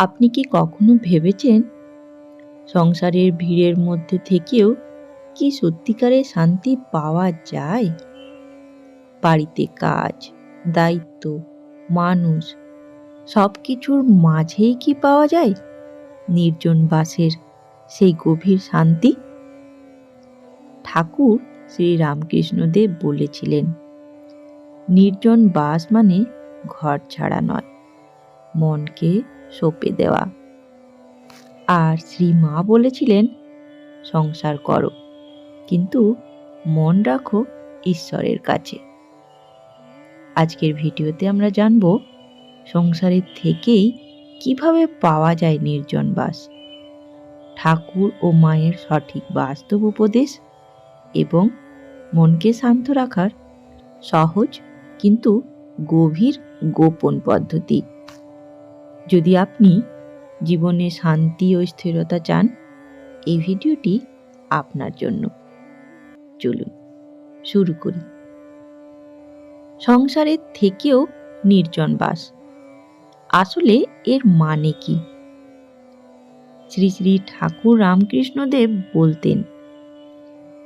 আপনি কি কখনো ভেবেছেন সংসারের ভিড়ের মধ্যে থেকেও কি সত্যিকারের শান্তি পাওয়া যায়? বাড়িতে কাজ, দায়িত্ব, মানুষ সব কিছুর মাঝেই কি পাওয়া যায়? নির্জন বাসের সেই গভীর শান্তি? ঠাকুর শ্রী রামকৃষ্ণদেব বলেছিলেন, নির্জন বাস মানে ঘর ছাড়া নয়। মনকে সঁপে দেওয়া। আর শ্রী মা বলেছিলেন, সংসার করো, কিন্তু মন রাখো ঈশ্বরের কাছে। আজকের ভিডিওতে আমরা জানব, সংসারের থেকেই কীভাবে পাওয়া যায় নির্জন বাস? ঠাকুর ও মায়ের সঠিক বাস্তব উপদেশ এবং মনকে শান্ত রাখার সহজ কিন্তু গভীর গোপন পদ্ধতি। যদি আপনি জীবনে শান্তি ও স্থিরতা চান, এই ভিডিওটি আপনার জন্য। চলুন, শুরু করি। সংসারের থেকেও নির্জন বাস। আসলে এর মানে কি? শ্রী শ্রী ঠাকুর রামকৃষ্ণদেব বলতেন,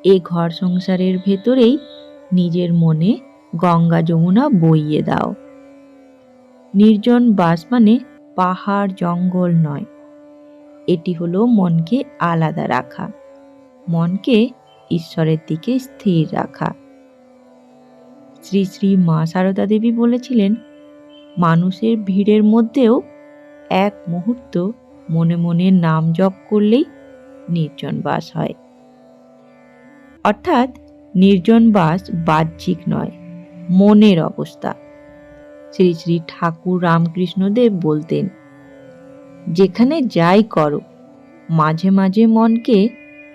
এ ঘর সংসারের ভেতরেই নিজের মনে গঙ্গা যমুনা বইয়ে দাও। নির্জন বাস মানে পাহাড় জঙ্গল নয়। এটি হলো মনকে আলাদা রাখা, মনকে ঈশ্বরের দিকে স্থির রাখা। শ্রী শ্রী মা সারদা দেবী বলেছিলেন, মানুষের ভিড়ের মধ্যেও এক মুহূর্ত মনে মনে নাম জপ করলেই নির্জন বাস হয়। অর্থাৎ নির্জন বাস বাহ্যিক নয়, মনের অবস্থা। শ্রী শ্রী ঠাকুর রামকৃষ্ণদেব বলতেন, যেখানে যাই করো, মাঝে মাঝে মনকে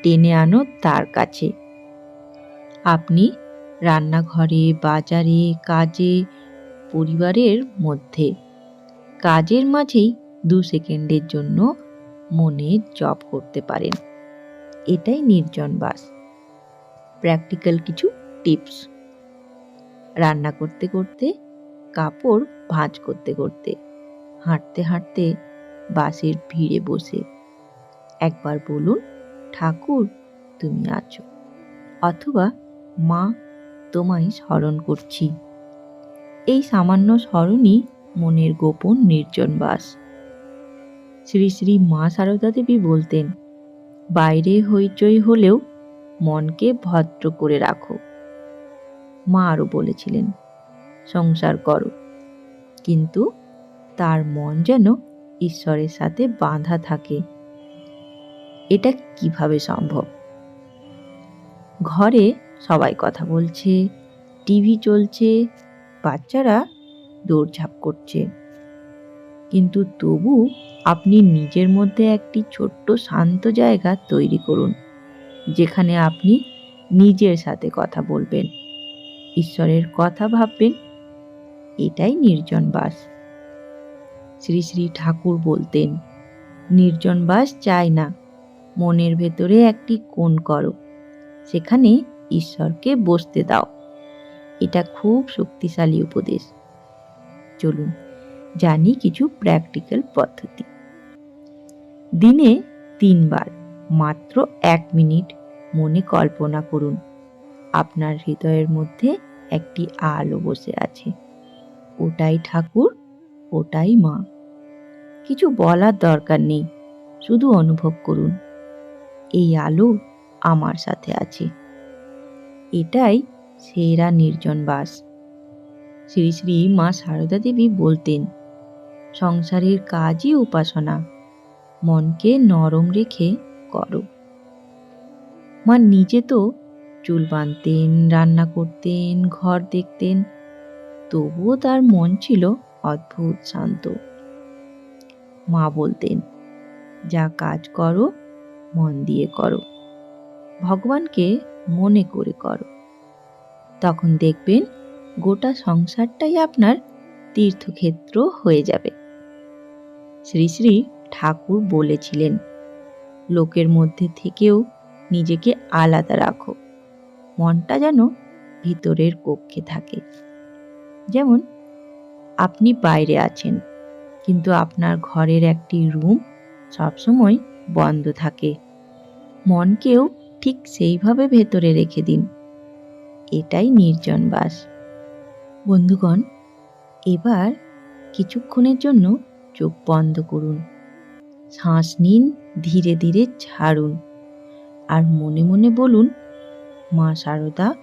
টেনে আনো তার কাছে। আপনি রান্নাঘরে, বাজারে, কাজে, পরিবারের মধ্যে, কাজের মাঝেই দু সেকেন্ডের জন্য মনে জব করতে পারেন। এটাই নির্জন বাস। প্র্যাকটিক্যাল কিছু টিপস। রান্না করতে করতে কাপড় ভাঁজ করতে করতে। হাঁটতে হাঁটতে বাসের ভিড়ে বসে। একবার বলুন, ঠাকুর, তুমি আছো? অথবা, মা, তোমায় স্মরণ করছি। এই সামান্য স্মরণই মনের গোপন নির্জন বাস। শ্রী শ্রী মা সারদা দেবী বলতেন, বাইরে হইচই হলেও মনকে ভদ্র করে রাখো। মা আরও বলেছিলেন সংসার করো। কিন্তু তার মন যেন ঈশ্বরের সাথে বাঁধা থাকে। এটা কীভাবে সম্ভব? ঘরে সবাই কথা বলছে, টিভি চলছে, বাচ্চারা দৌড়ঝাঁপ করছে। কিন্তু তবু আপনি নিজের মধ্যে একটি ছোট্ট শান্ত জায়গা তৈরি করুন, যেখানে আপনি নিজের সাথে কথা বলবেন, ঈশ্বরের কথা ভাববেন এটাই নির্জন বাস। শ্রী শ্রী ঠাকুর বলতেন, নির্জন বাস চায় না, মনের ভেতরে একটি কোণ করো, সেখানে ঈশ্বরকে বসতে দাও। এটা খুব শক্তিশালী উপদেশ। চলুন, জানি কিছু প্র্যাকটিক্যাল পদ্ধতি। দিনে তিনবার, মাত্র এক মিনিট মনে কল্পনা করুন। আপনার হৃদয়ের মধ্যে একটি আলো বসে আছে। ওটাই ঠাকুর, ওটাই মা। কিছু বলার দরকার নেই, শুধু অনুভব করুন। এই আলো আমার সাথে আছে। এটাই সেরা নির্জন বাস। শ্রী শ্রী মা সারদা দেবী বলতেন, সংসারের কাজই উপাসনা, মনকে নরম রেখে করো। মা নিজে তো চুল বাঁধতেন, রান্না করতেন, ঘর দেখতেন তবুও তার মন ছিল অদ্ভুত শান্ত। মা বলতেন, যা কাজ করো, মন দিয়ে করো। ভগবানকে মনে করে করো। তখন দেখবেন গোটা সংসারটাই আপনার তীর্থক্ষেত্র হয়ে যাবে। শ্রী শ্রী ঠাকুর বলেছিলেন, লোকের মধ্যে থেকেও নিজেকে আলাদা রাখো। মনটা যেন ভিতরের কক্ষে থাকে। যেমন, আপনি বাইরে আছেন, কিন্তু আপনার ঘরের একটি রুম সবসময় বন্ধ থাকে। মনকেও ঠিক সেইভাবে ভেতরে রেখে দিন। এটাই নির্জন বাস। বন্ধুগণ, এবার কিছুক্ষণের জন্য চোখ বন্ধ করুন। শ্বাস নিন, ধীরে ধীরে ছাড়ুন। আর মনে মনে বলুন, মা সারদা,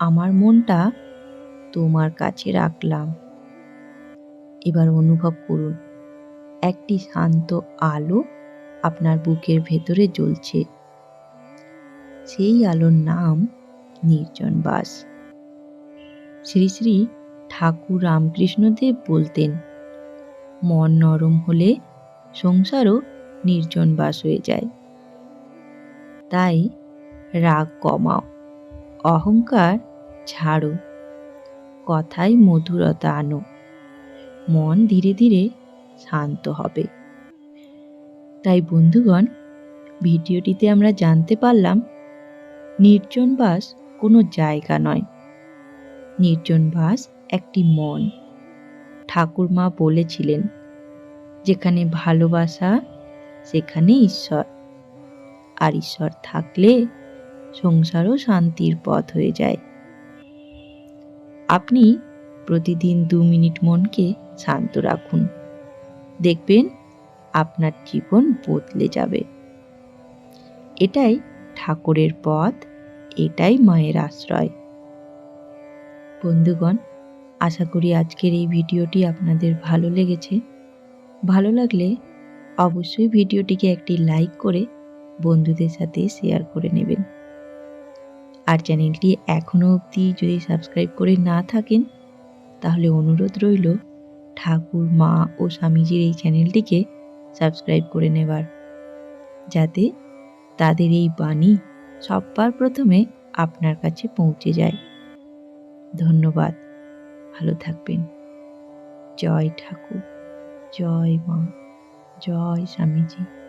আমার মনটা তোমার কাছে রাখলাম। এবার অনুভব করুন, একটি শান্ত আলো আপনার বুকের ভেতরে জ্বলছে। সেই আলোর নাম নির্জন বাস। শ্রী শ্রী ঠাকুর রামকৃষ্ণদেব বলতেন, মন নরম হলে সংসারও নির্জন বাস হয়ে যায়। তাই রাগ কমাও, অহংকার ছাড়ো। কথায় মধুরতা আনো। মন ধীরে ধীরে শান্ত হবে। তাই বন্ধুগণ, ভিডিওটিতে আমরা জানতে পারলাম, নির্জন বাস কোনো জায়গা নয়। নির্জন বাস একটি মন। ঠাকুরমা বলেছিলেন, যেখানে ভালোবাসা, সেখানে ঈশ্বর। আর ঈশ্বর থাকলে সংসারও শান্তির পথ হয়ে যায়। আপনি প্রতিদিন দু মিনিট মনকে শান্ত রাখুন। দেখবেন আপনার জীবন বদলে যাবে। এটাই ঠাকুরের পথ, এটাই মায়ের আশ্রয়। বন্ধুগণ, আশা করি আজকের এই ভিডিওটি আপনাদের ভালো লেগেছে। ভালো লাগলে অবশ্যই ভিডিওটিকে একটি লাইক করে বন্ধুদের সাথে শেয়ার করে নেবেন। আর চ্যানেলটি এখনও অবধি যদি সাবস্ক্রাইব করে না থাকেন, তাহলে অনুরোধ রইল ঠাকুর, মা ও স্বামীজির এই চ্যানেলটিকে সাবস্ক্রাইব করে নেবার। যাতে তাদের এই বাণী সব্বার প্রথমে আপনার কাছে পৌঁছে যায়। ধন্যবাদ। ভালো থাকবেন। জয় ঠাকুর। জয় মা। জয় স্বামীজি।